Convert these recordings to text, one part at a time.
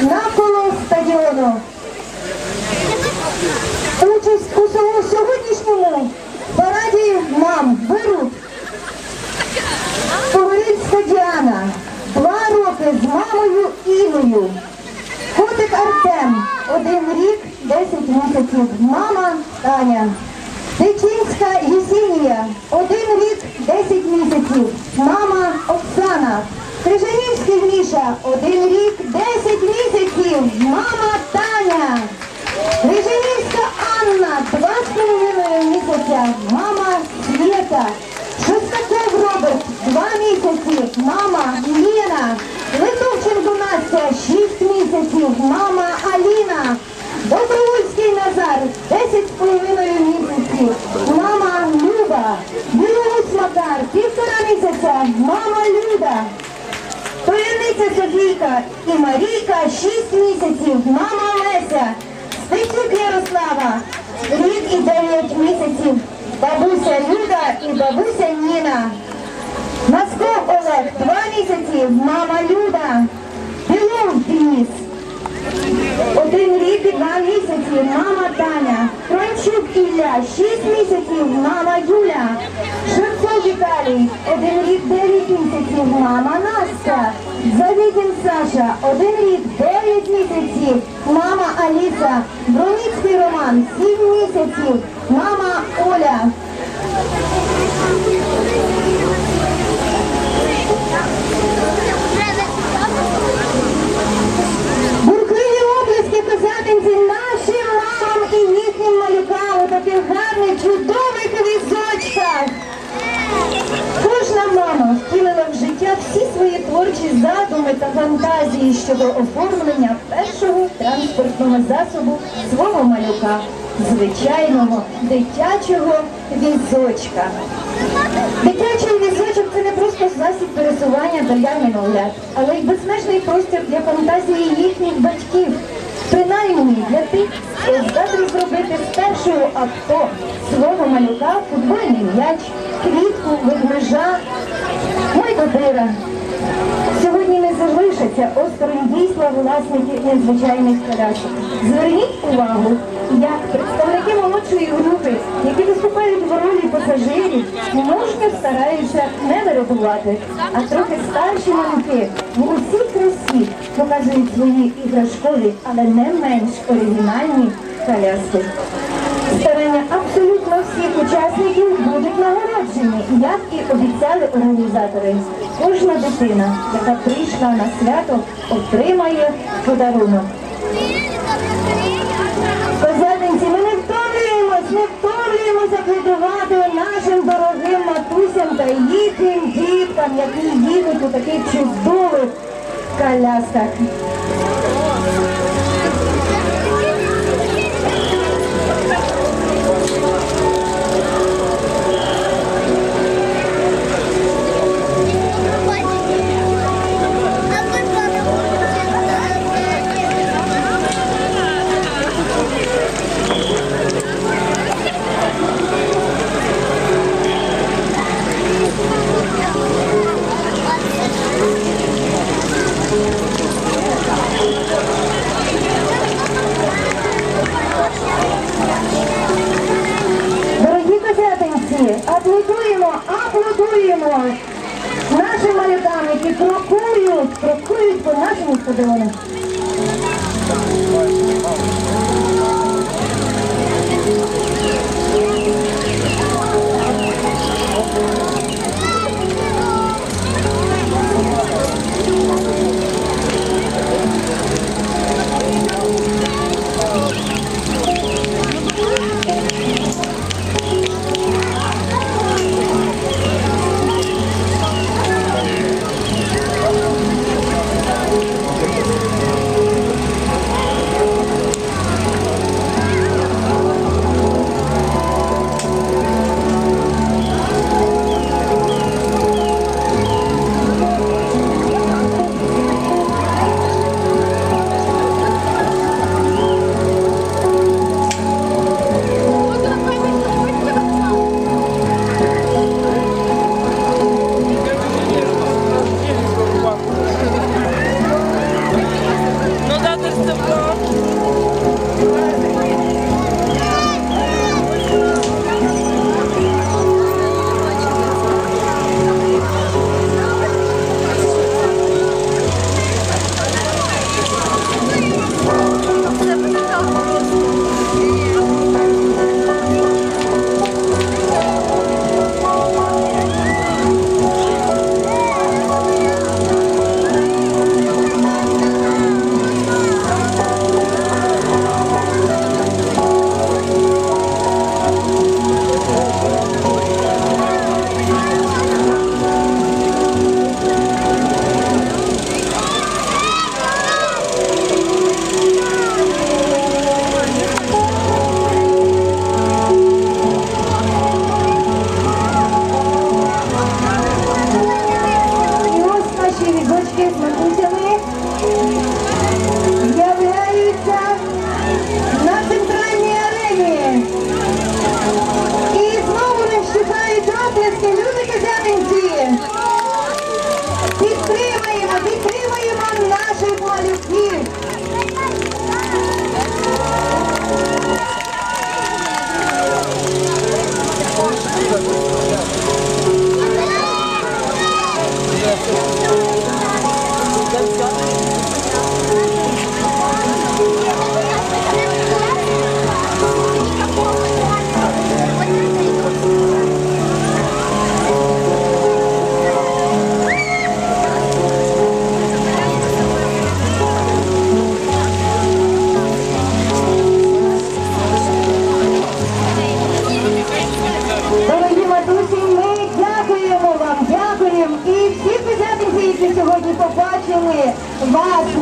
навколо стадіону. Участь у сьогоднішньому параді мам беруть Погорільська Діана, два роки з мамою Іною. Котик Артем, один рік, 10 місяців. Мама Таня. Дичинська Єсінія, один рік, 10 місяців. Мама Оксана. Крижанівський Міша, один рік, 10 місяців. Мама Таня. Крижанівська Анна, два з половиною місяця. Мама Свєта. Шостаков Роберт, два місяці. Мама Ліна. Литовченко Настя, шість місяців. Мама Аліна. Добровольський Назар, десять з половиною місяців. Мама Люба. Білорус Макар, півтора місяця. Мама Люда. Тояниця Софійка і Марійка 6 місяців. Мама Олеся, Стецюк Ярослава. Рік і 9 місяців. Бабуся Люда і бабуся Ніна. Масков Олег 2 місяці. Мама Люда. Білов Денис. Один рік і два місяці. Мама Таня. Франчук Ілля. Шість місяців. Мама Юля. Шевцов Віталій. Один рік дев'ять місяців. Мама Настя. Завідін Саша. Один рік дев'ять місяців. Мама Аліса. Броніцький Роман. Сім місяців. Мама Оля. Всі творчі задуми та фантазії щодо оформлення першого транспортного засобу свого малюка, звичайного дитячого візочка. Дитячий візочок це не просто засіб пересування для немовлят, але й безмежний простір для фантазії їхніх батьків. Принаймні для тих, хто здатний зробити з першого авто свого малюка футбольний м'яч, квітку, ведмежа, майдодира. Залишаться осторонь дійства власників незвичайних колясок. Зверніть увагу, як представники молодшої групи, які виступають в ролі пасажирів, мужньо стараються не виробувати, а трохи старші малюки в усій красі показують свої іграшкові, але не менш оригінальні коляски. Старання абсолютно всіх учасників будуть нагороджені, як і обіцяли організатори. Кожна дитина, яка прийшла на свято, отримає подарунок. Козятинці, ми не втомлюємось, не втомлюємося плідувати нашим дорогим матусям та їхнім діткам, які їдуть у таких чудових колясках. Аплодуємо, аплодуємо малюкам, які крокують, крокують по нашому стадіону.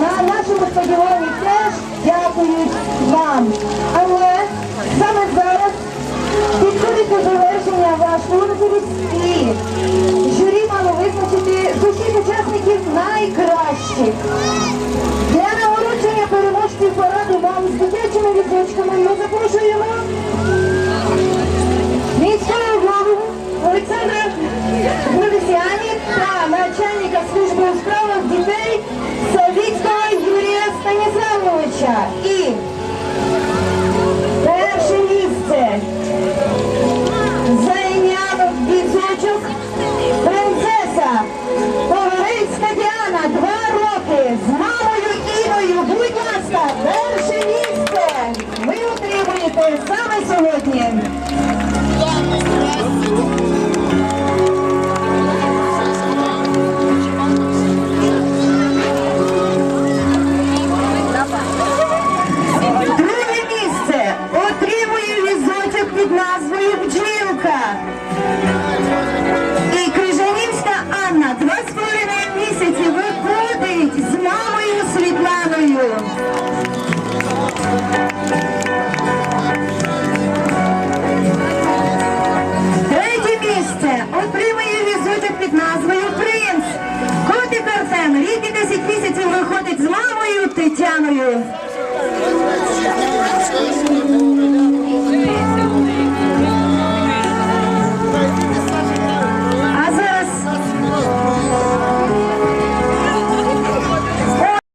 На нашому стадіоні теж дякують вам. Але саме зараз підходить до завершення ваш урочистий. Журі мало визначити з усіх учасників найкращих. Для нагородження переможців параду вам з дитячими візочками ми запрошуємо lasciare з мамою Світланою. Третє місце отримує візочок під назвою Принц. Котик Артем, рік і 10 місяців виходить з мамою Тетяною.